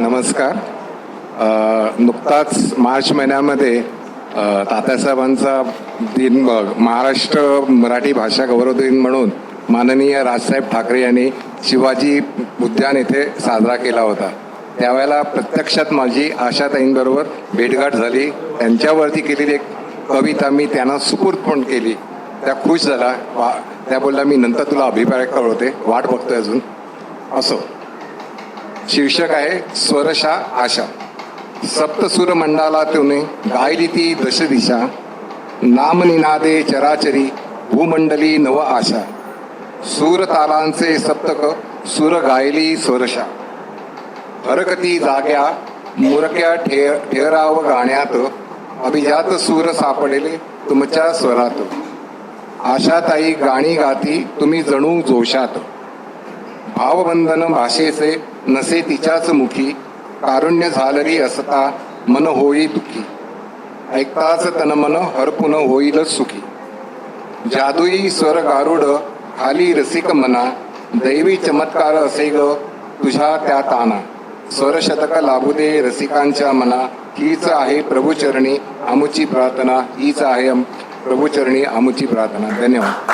नमस्कार. नुकताच मार्च महिन्यामध्ये तात्यासाहेबांचा दिन महाराष्ट्र मराठी भाषा गौरव दिन म्हणून माननीय राजसाहेब ठाकरे यांनी शिवाजी उद्यान येथे साजरा केला होता. त्यावेळेला प्रत्यक्षात माझी आशाताईंबरोबर भेटगाठ झाली. त्यांच्यावरती केलेली एक कविता मी त्यांना सुपूर्द पण केली. त्या खुश झाला. वा त्या बोलल्या मी नंतर तुला अभिप्राय कळवते वाट बघतोय अजून. असो. शीर्षक आहे स्वरशा आशा. सप्तसूर मंडाला तुने गायली ती दश दिशा नामनिनादे चराचरी भूमंडली नव आशा. सूर तालांचे सप्तक सुर गायली स्वरशा. हरकती जाग्या मुरक्या ठे ठेराव गाण्यात अभिजात सूर सापडेले तुमच्या स्वरात. आशाताई गाणी गाती तुम्ही जणू जोशात. भावबंधन भाषेचे नसे तिच्याच मुखी कारुण्य झालरी असता मन होई दुखी. ऐकताच तन मन हरपुन होईल सुखी. जादुई स्वर गारुड खाली रसिक मना दैवी चमत्कार असे ग तुझ्या त्या ताना. स्वरशतक लाभू दे रसिकांच्या मना हीच आहे प्रभुचरणी आमुची प्रार्थना हीच आहे प्रभुचरणी आमुची प्रार्थना. धन्यवाद.